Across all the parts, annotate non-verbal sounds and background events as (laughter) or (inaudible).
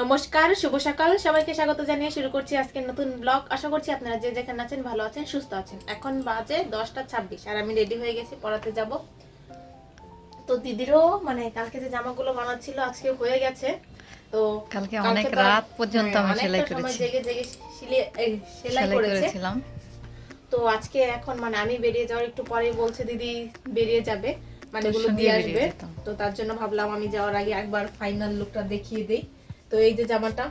নমস্কার শুভ সকাল। সবাইকে স্বাগত জানিয়ে শুরু করছি আজকের নতুন ব্লগ। আশা করছি আপনারা যে যেখানে আছেন ভালো আছেন সুস্থ আছেন। এখন বাজে দশটা ছাব্বিশ আর আমি রেডি হয়ে গেছি পড়াতে যাব। তো দিদিরও মানে কালকে যে জামাগুলো বানাচ্ছিল আজকে হয়ে গেছে। তো কালকে অনেক রাত পর্যন্ত হ্যাঁ, আমি সেলাই করেছি। জেগে জেগে সেলাই করেছিলাম। তো আজকে এখন মানে আমি বেরিয়ে যাওয়ার একটু পরে বলছে দিদি বেরিয়ে যাবে মানে সঙ্গে দিয়ে আসবে। তো তার জন্য ভাবলাম আমি যাওয়ার আগে একবার ফাইনাল লুকটা দেখিয়ে দেই। তো এই যে জামাটা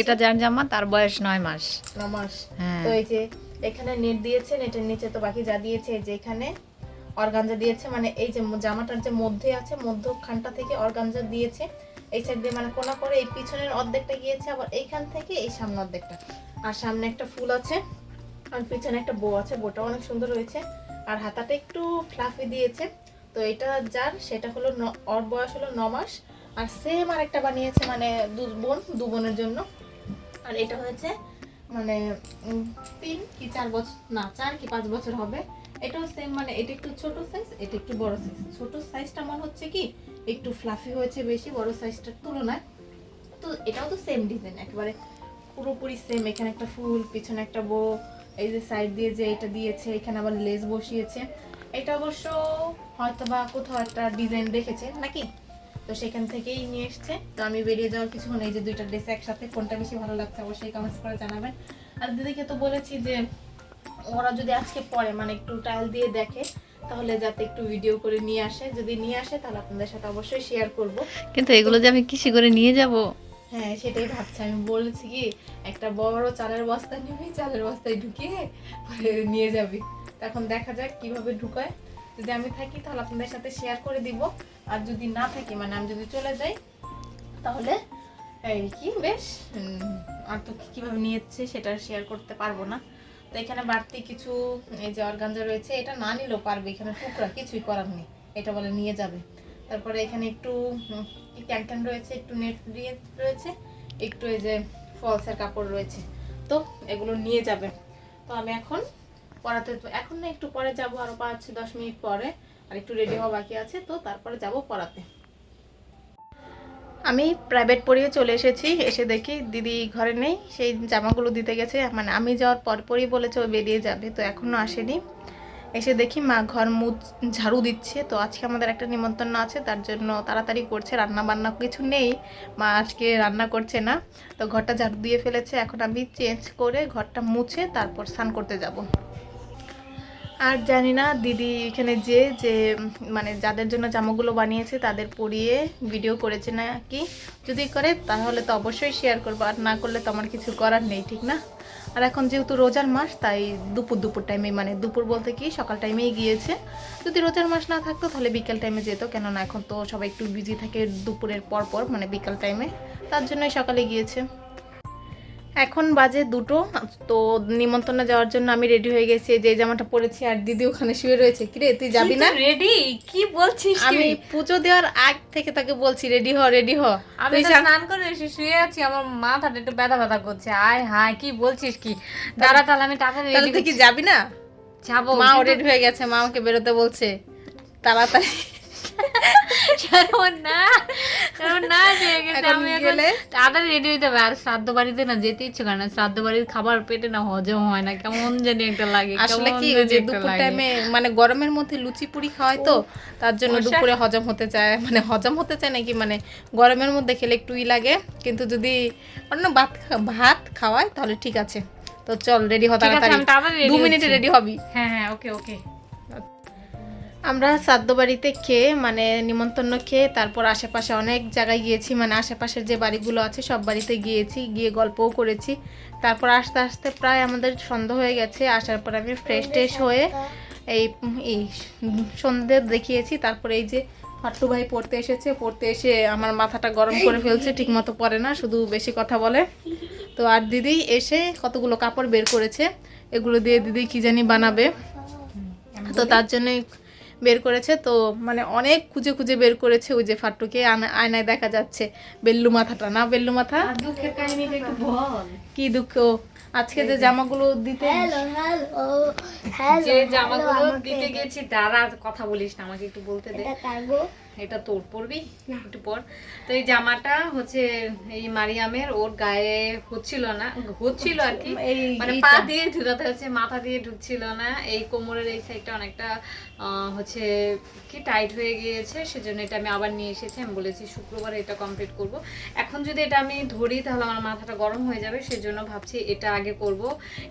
এটা যার জামা তার বয়স নয় মাস। নমাস হ্যাঁ। তো এই যে এখানে নেট দিয়েছে নেটের নিচে তো বাকি যা দিয়েছে এই যে এখানে অর্গানজা দিয়েছে মানে এই যে জামাটার যে মধ্যে আছে মধ্যখানটা থেকে অর্গানজা দিয়েছে। এই সাইড দিয়ে মানে কোনা করে এই পিছনের অর্ধেকটা গিয়েছে আবার এইখান থেকে এই সামনে অর্ধেকটা। আর সামনে একটা ফুল আছে আর পিছনে একটা বউ আছে বউটা অনেক সুন্দর হয়েছে। আর হাতাটা একটু ফ্লাফি দিয়েছে। তো এটা যার সেটা হলো ওর বয়স হলো ন মাস। আর সেম আর একটা বানিয়েছে মানে দু বোন, দু বোনের জন্য। আর এটা হয়েছে মানে তিন কি চার বছর, না, চার কি পাঁচ বছর হবে। এটাও সেম মানে এটা একটু ছোট সাইজ এটা একটু বড় সাইজ ছোট সাইজটা মনে হচ্ছে কি, একটু ফ্লাফি হয়েছে বেশি, বড় সাইজটার তুলনায়। তো এটাও তো সেম ডিজাইন একেবারে পুরোপুরি সেম এখানে একটা ফুল, পিছনে একটা বো এই যে সাইড দিয়ে যে এটা দিয়েছে, এখানে আবার লেস বসিয়েছে। এটা অবশ্য হয়তো বা কোথাও একটা ডিজাইন দেখেছে, নাকি? তো সেখান থেকেই নিয়ে এসছে। তো আমি বেরিয়ে যাওয়ার কিছুক্ষণ এই যে দুইটা ড্রেস একসাথে কোনটা বেশি ভালো লাগছে অবশ্যই কমেন্টস করে জানাবেন। আর দিদিকে তো বলেছি যে ওরা যদি আজকে পরে মানে একটু টাইল দিয়ে দেখে তাহলে যাতে একটু ভিডিও করে নিয়ে আসে। যদি নিয়ে আসে তাহলে আপনাদের সাথে অবশ্যই শেয়ার করব। কিন্তু এগুলো যে আমি কিসে করে নিয়ে যাব? হ্যাঁ সেটাই ভাবছি। আমি বলেছি কি একটা বড় চালের বস্তা নিবি চালের বস্তায় ঢুকিয়ে পরে নিয়ে যাবি। তখন দেখা যাক কীভাবে ঢুকায়। যদি আমি থাকি, তাহলে আপনাদের সাথে শেয়ার করে দিব। আর যদি না থাকি মানে আমি যদি চলে যাই, তাহলে এই কি, বেশ আর তো কীভাবে নিয়েছে সেটা শেয়ার করতে পারব না। তো এখানে বাড়তি কিছু, এই যে অর্গানজা রয়েছে, এটা না নিলেও পারবে। এখানে টুকরা কিছুই করার নেই। এটা বলে নিয়ে যাবে। তারপরে এখানে একটু ক্যান ক্যান রয়েছে, একটু নেট দিয়ে রয়েছে, একটু এই যে ফলসের কাপড় রয়েছে। তো এগুলো নিয়ে যাবে। তো আমি এখন পড়াতে এখন না একটু পরে যাব, আরও পাঁচ, দশ মিনিট পরে, আর একটু রেডি হওয়া বাকি আছে, তো তারপরে যাব পড়াতে। আমি প্রাইভেট পড়িয়ে চলে এসেছি, এসে দেখি দিদি ঘরে নেই, সেই জামাগুলো দিতে গেছে মানে আমি যাওয়ার পরপরই বলেছে ও বেরিয়ে যাবে, তো এখনও আসেনি। এসে দেখি মা ঘর মুছ, ঝাড়ু দিচ্ছে, তো আজকে আমাদের একটা নিমন্ত্রণ আছে, তার জন্য তাড়াতাড়ি করছে রান্না বান্না কিছু নেই, মা আজকে রান্না করছে না, তো ঘরটা ঝাড়ু দিয়ে ফেলেছে, এখন আমি চেঞ্জ করে ঘরটা মুছে তারপর স্নান করতে যাব। আর জানি না, দিদি এখানে যে যে মানে যাদের জন্য জামাগুলো বানিয়েছে তাদের পরিয়ে ভিডিও করেছে না কি যদি করে তাহলে তো অবশ্যই শেয়ার করব, আর না করলে তো আমার কিছু করার নেই, ঠিক না? আর এখন যেহেতু রোজার মাস, তাই দুপুর দুপুর টাইমে মানে দুপুর বলতে কি, সকাল টাইমেই গিয়েছে। যদি রোজার মাস না থাকতো তাহলে বিকেল টাইমে যেত, কেননা এখন তো সবাই একটু বিজি থাকে দুপুরের পর পর মানে বিকাল টাইমে তার জন্যই সকালে গিয়েছে। এখন বাজে দুটো তো নিমন্ত্রণে যাওয়ার জন্য আমি রেডি হয়ে গেছি। যে জামাটা পরেছি আর দিদি ওখানে শুয়ে রয়েছে। কিরে তুই যাবি না? রেডি কি বলছিস আমি পুজো দেওয়ার আগ থেকে তাকে বলছি রেডি হ রেডি হ। আমি স্নান করে এসে শুয়ে আছি আমার মাথাটা একটু ব্যথা ব্যথা করছে। আয় হায় কি বলছিস কি? দাঁড়া তাহলে আমি তাড়াতাড়ি রেডি তুই কি যাবি না? যাব মা রেডি হয়ে গেছে মা আমাকে বেরোতে বলছে। তাড়াতাড়ি। (laughs) না। না আমি এখন তাড়াতাড়ি রেডি হইতে হবে আর শ্রাদ্ধ বাড়িতে না যেতে ইচ্ছে করে না। শ্রাদ্ধ বাড়ির খাবার পেটে না হজম হয় না। কেমন জানি একটা লাগে আসলে কি যে দুপুর টাইমে মানে গরমের মধ্যে লুচি পুরি খাওয়ায় তো তার জন্য দুপুরে হজম হতে চায় মানে হজম হতে চায় নাকি মানে গরমের মধ্যে খেলে একটুই লাগে। কিন্তু যদি অন্য ভাত ভাত খাওয়ায় তাহলে ঠিক আছে। তো চল রেডি হ ঠিক আছে, তাড়াতাড়ি। মিনিটে রেডি হবি। হ্যাঁ হ্যাঁ ওকে ওকে আমরা সাদ্য বাড়িতে খেয়ে মানে নিমন্ত্রণ খেয়ে তারপর আশেপাশে অনেক জায়গায় গিয়েছি মানে আশেপাশের যে বাড়িগুলো আছে সব বাড়িতে গিয়েছি, গিয়ে গল্পও করেছি। তারপর আস্তে আস্তে প্রায় আমাদের সন্ধ্যা হয়ে গেছে, আসার পর আমি ফ্রেশ ট্রেশ হয়ে এই এই সন্ধে দেখিয়েছি, তারপরে এই যে ফাট্টু ভাই পড়তে এসেছে, পড়তে এসে আমার মাথাটা গরম করে ফেলছে ঠিক মতো পড়ে না, শুধু বেশি কথা বলে। তো আর দিদি এসে কতগুলো কাপড় বের করেছে, এগুলো দিয়ে দিদি কি জানি বানাবে। তো তার জন্যই বের করেছে। তো মানে অনেক খুঁজে খুঁজে বের করেছে ওই যে ফাট্টুকে আয়নায় দেখা যাচ্ছে বেল্লু মাথাটা। না বেল্লু মাথা? কি দুঃখ? আজকে যে জামাগুলো দিতে যে জামাগুলো দিতে গেছি দাঁড়া কথা বলিস না আমাকে একটু বলতে দে। এটা তোর পরবি? একটু পর। তো এই জামাটা হচ্ছে এই মারিয়ামের ওর গায়ে হচ্ছিল না হচ্ছিল আর কি। মানে পা দিয়ে ঢুকাতে হচ্ছে মাথা দিয়ে ঢুকছিল না। এই কোমরের এই সাইডটা অনেকটা হচ্ছে কি টাইট হয়ে গিয়েছে সেজন্য এটা আমি আবার নিয়ে এসেছি। আমি বলেছি শুক্রবার এটা কমপ্লিট করব। এখন যদি এটা আমি ধরি তাহলে আমার মাথাটা গরম হয়ে যাবে সেজন্য ভাবছি এটা আগে করব।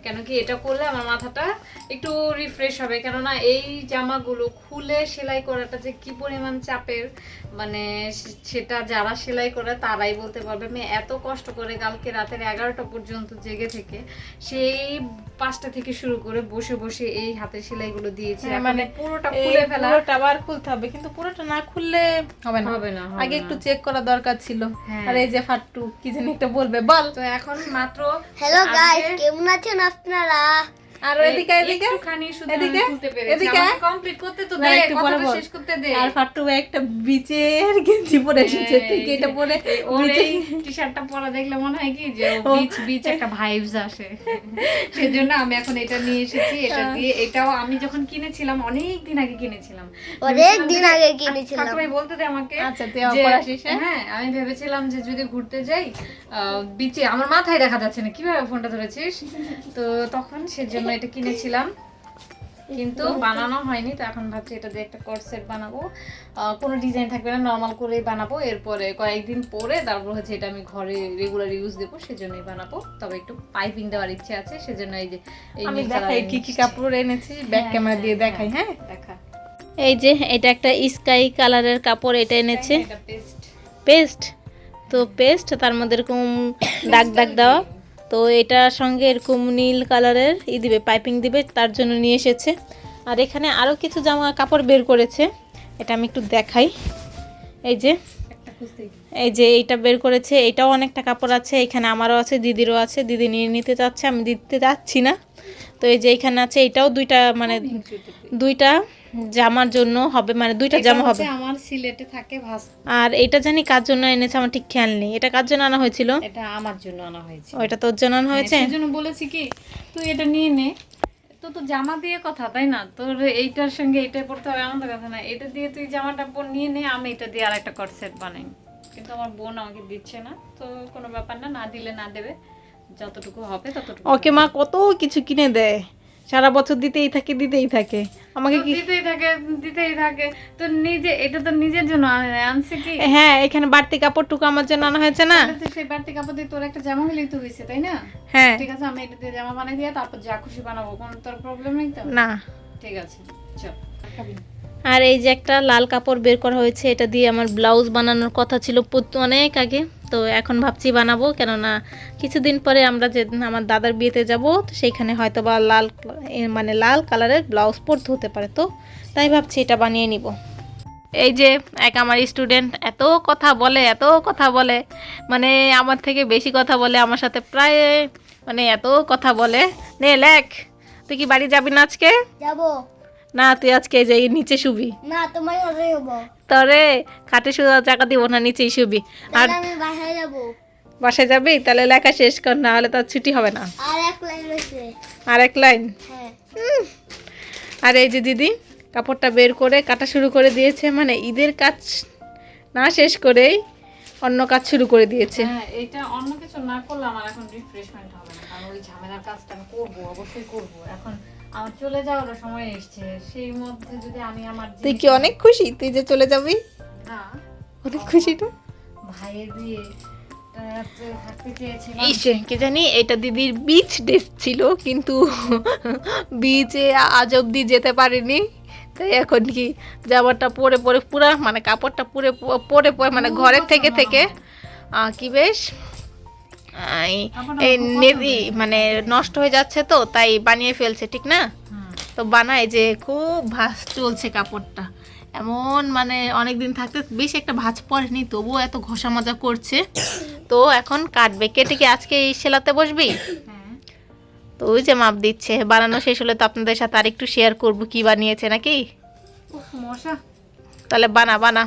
কেন কি এটা করলে আমার মাথাটা একটু রিফ্রেশ হবে। কেননা এই জামাগুলো খুলে সেলাই করাটা যে কি পরিমাণ চাপের মানে সেটা যারা সেলাই করে তারাই বলতে পারবে। আমি এত কষ্ট করে কালকে রাতের এগারোটা পর্যন্ত জেগে থেকে সেই পাঁচটা থেকে শুরু করে বসে বসে এই হাতের সেলাইগুলো দিয়েছি। হ্যাঁ, মানে মানে পুরোটা খুলে ফেলা। পুরোটা আবার খুলতে হবে কিন্তু পুরোটা না খুললে হবে না। হবে না আগে একটু চেক করা দরকার ছিল। হ্যাঁ। আর এই যে ফাট্টু কি জানি একটা বলবে বল। তো এখন মাত্র হ্যালো গাইস কেমন আছেন আপনারা? আর এদিকে এদিকে? একটুখানি শুধু এদিকে? আমি এদিকে? কমপ্লিট করতে তো দে একটু পরে শেষ করতে দে। আর ফাট্টু ভাই একটা বিচের গেঞ্জি পরে এসেছে। এটা পরে? এই ওর এই টি-শার্টটা পরা দেখলে মনে হয় কি যে বিচ বিচ একটা ভাইবস আসে। সেজন্য আমি এখন এটা নিয়ে এসেছি। এটা হ্যাঁ। দিয়ে এটাও আমি যখন কিনেছিলাম অনেক দিন আগে কিনেছিলাম। অনেক দিন আগে কিনেছিলাম। ভাই বলতে দে আমাকে আচ্ছা, তুই হ্যাঁ? হ্যাঁ আমি ভেবেছিলাম যে যদি ঘুরতে যাই আহ, বিচে আমার মাথায় দেখা যাচ্ছে না। কীভাবে ফোনটা ধরেছিস? তো তখন সেজন্য এটা কিনেছিলাম। কিন্তু বানানো হয়নি তো এখন ভাবছি এটা দিয়ে একটা কট সেট বানাবো কোনো ডিজাইন থাকবে না নর্মাল করেই বানাবো। এরপরে কয়েকদিন পরে তারপর হচ্ছে এটা আমি ঘরে রেগুলার ইউজ দেবো সেজন্যই বানাবো। তবে একটু পাইপিং দেওয়ার ইচ্ছে আছে সেজন্য এই যে আমি দেখাই কি কি কাপড় এনেছি ব্যাক হ্যাঁ, ক্যামেরা দিয়ে হ্যাঁ, দেখাই হ্যাঁ? দেখা। এই যে এটা একটা স্কাই কালারের কাপড় এটা এনেছে। পেস্ট পেস্ট তো পেস্ট তার মধ্যে এরকম দাগ দাগ দেওয়া। তো এটার সঙ্গে এরকম নীল কালারের ই দিবে পাইপিং দিবে তার জন্য নিয়ে এসেছে। আর এখানে আরও কিছু জামা কাপড় বের করেছে এটা আমি একটু দেখাই। এই যে এই যে এইটা বের করেছে এটাও অনেকটা কাপড় আছে এখানে আমারও আছে দিদিরও আছে দিদি নিয়ে নিতে চাচ্ছে আমি দিতে চাচ্ছি না। তো এই যে এখানে আছে এটাও দুইটা মানে দুইটা জামার জন্য হবে মানে দুইটা জামা হবে। আমার সিলেটে থাকে আর এটা জানি কার জন্য এনেছে আমার ঠিক খেয়াল নেই। এটা কার জন্য আনা হয়েছিল? এটা আমার জন্য আনা হয়েছে ওইটা তোর জন্য আনা হয়েছে? সেই জন্য বলেছি কি তুই এটা নিয়ে নে। তো তো জামা দিয়ে কথা তাই না? তোর এইটার সঙ্গে এইটা পড়তে হবে এমন কথা না। এটা দিয়ে তুই জামাটা পর নিয়ে নে আমি এটা দিয়ে আর একটা কট সেট বানাই। কিন্তু আমার বোন আমাকে দিচ্ছে না তো কোনো ব্যাপার না না দিলে না দেবে। যতটুকু হবে ততটুকু ওকে মা কত কিছু কিনে দেয়? সারা বছর দিতেই থাকে দিতেই থাকে। আমাকে কি দিতেই থাকে দিতেই থাকে। তো নিজে এটা তো নিজের জন্য আনে- আনছে কি? হ্যাঁ এখানে বাড়তি কাপড়টুকু আমার জন্য আনা হয়েছে না? সেই বাড়তি কাপড় দিয়ে তোর একটা জামা হলেই তো হয়েছে তাই না? হ্যাঁ। ঠিক আছে আমি এটা দিয়ে জামা বানাই দিয়ে তারপর যা খুশি বানাবো কোনো তোর প্রবলেম নেই তো? না। ঠিক আছে চল। খাবি আর এই যে একটা লাল কাপড় বের করা হয়েছে, এটা দিয়ে আমার ব্লাউজ বানানোর কথা ছিল অনেক আগে। তো এখন ভাবছি বানাবো, কেননা কিছুদিন পরে আমরা যে আমার দাদার বিয়েতে যাব সেইখানে হয়তো বা লাল মানে লাল কালারের ব্লাউজ পরতে হতে পারে। তো তাই ভাবছি এটা বানিয়ে নিব। এই যে এক আমার স্টুডেন্ট এত কথা বলে, এত কথা বলে মানে আমার থেকে বেশি কথা বলে, আমার সাথে প্রায় মানে এত কথা বলে। নে, লেখ, তুই কি বাড়ি যাবি না আজকে? যাব। না তুই আজকে যাই নিচে শুবি। না তোমার সাথে হব তরে খাটে শুধু জায়গা দিব না নিচেই শুবি। আর আমি বাসায় যাব। বাসায় যাবি? তাহলে লেখা শেষ কর না হলে তো আর ছুটি হবে না। আর এক লাইন রয়েছে। আর এক লাইন? হ্যাঁ। আর এই যে দিদি কাপড়টা বের করে কাটা শুরু করে দিয়েছে মানে ঈদের কাজ না শেষ করেই অন্য কাজ শুরু করে দিয়েছে। হ্যাঁ এটা অন্য কিছু না করলে আমার এখন রিফ্রেশমেন্ট হবে না কারণ ওই ঝামেলার কাজটা আমি করব অবশ্যই করব। এখন আমার চলে যাওয়ার সময় এসছে। সেই মধ্যে যদি আমি আমার তুই কি অনেক খুশি? তুই যে চলে যাবি? না। অনেক খুশি তো? ভাইয়ের বিয়ে। কি জানি এটা দিদির বিচ ড্রেস ছিল কিন্তু বিচে আজ অব্দি যেতে পারিনি। তাই এখন কি জামাটা পরে পরে পুরা মানে কাপড়টা পুরে পরে পরে মানে ঘরের থেকে থেকে কি বেশ? কাপড়টা নেদি মানে নষ্ট হয়ে যাচ্ছে তো তাই বানিয়ে ফেলছে ঠিক না? তো বানায় যে খুব ভাঁজ চলছে কাপড়টা। এমন মানে অনেক দিন থাকতে বেশ একটা ভাজ পড়েনি তবুও এত ঘষা মাজা করছে। তো এখন কাটবে। কেটে কি আজকে এই সেলাতে বসবি? হ্যাঁ। তো ওই যে মাপ দিচ্ছে বানানো শেষ হলে তো আপনাদের সাথে আর একটু শেয়ার করব কি বানিয়েছে নাকি? মশা। তাহলে বানা বানা।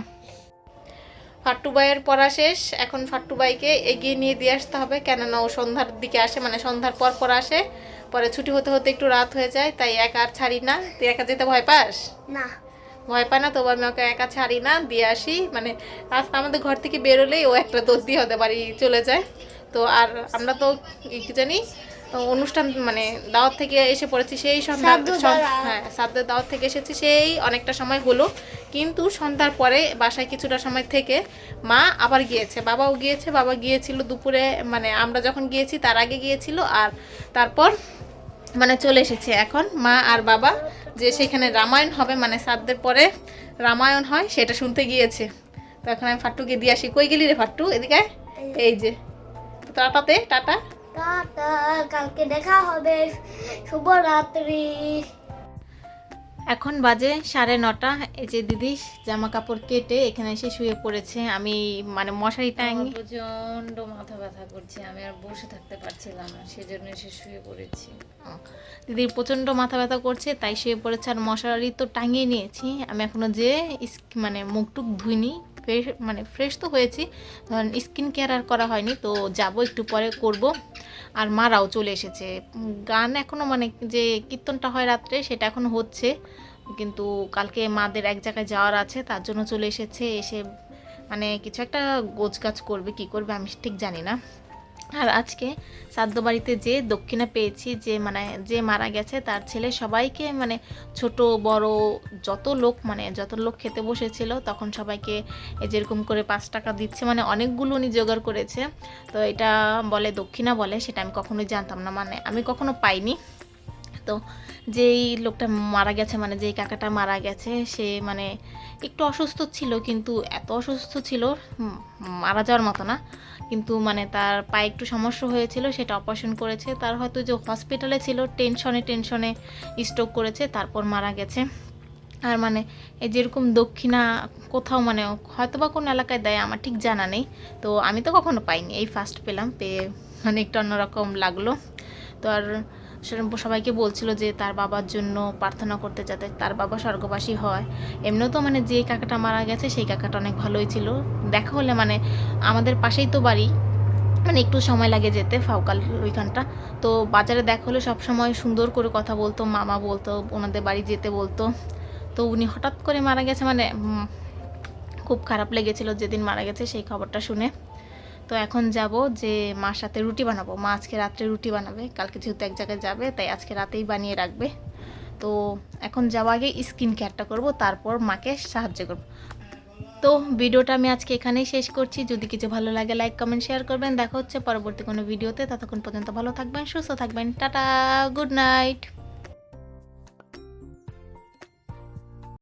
ফাট্টু ভাইয়ের পড়া শেষ। এখন ফাট্টু ভাইকে এগিয়ে নিয়ে দিয়ে আসতে হবে। কেননা ও সন্ধ্যার দিকে আসে মানে সন্ধ্যার পর পর আসে। পরে ছুটি হতে হতে একটু রাত হয়ে যায় তাই একা আর ছাড়ি না। তুই একা যেতে ভয় পাস? না। ভয় পায় না তবু আমি ওকে একা ছাড়ি না দিয়ে আসি। মানে রাস্তা আমাদের ঘর থেকে বেরোলেই ও একটা দোষ দিয়ে হতে বাড়ি চলে যায়। তো আর আমরা তো কি জানি অনুষ্ঠান মানে দাওয়াত থেকে এসে পড়েছি সেই সন্ধ্যা হ্যাঁ সাদ্দের দাওয়াত থেকে এসেছি সেই অনেকটা সময় হলো। কিন্তু সন্ধ্যার পরে বাসায় কিছুটা সময় থেকে মা আবার গিয়েছে বাবাও গিয়েছে বাবা গিয়েছিল দুপুরে মানে আমরা যখন গিয়েছি তার আগে গিয়েছিল আর তারপর মানে চলে এসেছে এখন। মা আর বাবা যে সেখানে রামায়ণ হবে মানে সাদ্দের পরে রামায়ণ হয় সেটা শুনতে গিয়েছে। তো এখন আমি ফাট্টুকে দিয়ে আসি। কই গেলি রে ফাট্টু? এদিকে এই যে। টাটাতে টাটা। টাটা কালকে দেখা হবে। শুভরাত্রি। এখন বাজে সাড়ে নটা। এই যে দিদি জামা কাপড় কেটে এখানে এসে শুয়ে পড়েছে। আমি মানে মশারি টাঙি আমার প্রচণ্ড মাথা ব্যথা করছে। আমি আর বসে থাকতে পারছিলাম না সেজন্য এসে শুয়ে পড়েছি। দিদির প্রচণ্ড মাথা ব্যথা করছে তাই শুয়ে পড়েছে। আর মশারি তো টাঙিয়ে নিয়েছি। আমি এখনও যে ইস- মানে মুখটুক ধুইনি। ফ্রেশ মানে ফ্রেশ তো হয়েছি। ধরেন স্কিন কেয়ার আর করা হয়নি, তো যাব একটু পরে করব। আর মারাও চলে এসেছে। গান এখনও মানে যে কীর্তনটা হয় রাত্রে, সেটা এখন হচ্ছে। কিন্তু কালকে মাদের এক জায়গায় যাওয়ার আছে, তার জন্য চলে এসেছে। এসে মানে কিছু একটা গোছ গাছ করবে, কি করবে আমি ঠিক জানি না। আর আজকে সাদ্য বাড়িতে যে দক্ষিণা পেয়েছি, যে মানে যে মারা গেছে, তার ছেলে সবাইকে মানে ছোট, বড় যত লোক মানে যত লোক খেতে বসেছিল, তখন সবাইকে যেরকম করে পাঁচ টাকা দিচ্ছে মানে অনেকগুলো উনি জোগাড় করেছে। তো এটা বলে দক্ষিণা বলে, সেটা আমি কখনোই জানতাম না মানে আমি কখনো পাইনি। তো যেই লোকটা মারা গেছে মানে যেই কাকাটা মারা গেছে, সে মানে একটু অসুস্থ ছিল, কিন্তু এত অসুস্থ ছিল মারা যাওয়ার মতো না। কিন্তু মানে তার পায়ে একটু সমস্যা হয়েছিল, সেটা অপারেশন করেছে। তার হয়তো যে হসপিটালে ছিল টেনশনে টেনশনে স্ট্রোক করেছে, তারপর মারা গেছে। আর মানে এই যেরকম দক্ষিণা কোথাও মানে হয়তো বা কোন এলাকায় দেয়, আমার ঠিক জানা নেই। তো আমি তো কখনো পাইনি, এই ফার্স্ট পেলাম, পেয়ে মানে একটু অন্যরকম লাগল। তো আর সবাইকে বলছিল যে তার বাবার জন্য প্রার্থনা করতে যাতে তার বাবা স্বর্গবাসী হয়। এমনিও তো মানে যে কাকাটা মারা গেছে, সেই কাকাটা অনেক ভালোই ছিল। দেখা হলে মানে আমাদের পাশেই তো বাড়ি। মানে একটু সময় লাগে যেতে ফাউকাল ওইখানটা। তো বাজারে দেখা হলে সবসময় সুন্দর করে কথা বলতো, মামা বলতো, ওনাদের বাড়ি যেতে বলতো। তো উনি হঠাৎ করে মারা গেছে মানে খুব খারাপ লেগেছিল যেদিন মারা গেছে সেই খবরটা শুনে। তো এখন যাব যে মার সাথে রুটি বানাবো। মা আজকে রাত্রে রুটি বানাবে, কালকে যেহেতু এক জায়গায় যাবে, তাই আজকে রাতেই বানিয়ে রাখবে। তো এখন যাওয়া আগে স্কিন কেয়ারটা করব, তারপর মাকে সাহায্য করব। তো ভিডিওটা আমি আজকে এখানেই শেষ করছি। যদি কিছু ভালো লাগে লাইক কমেন্ট শেয়ার করবেন। দেখা হচ্ছে পরবর্তী কোনো ভিডিওতে। ততক্ষণ পর্যন্ত ভালো থাকবেন, সুস্থ থাকবেন। Tata good night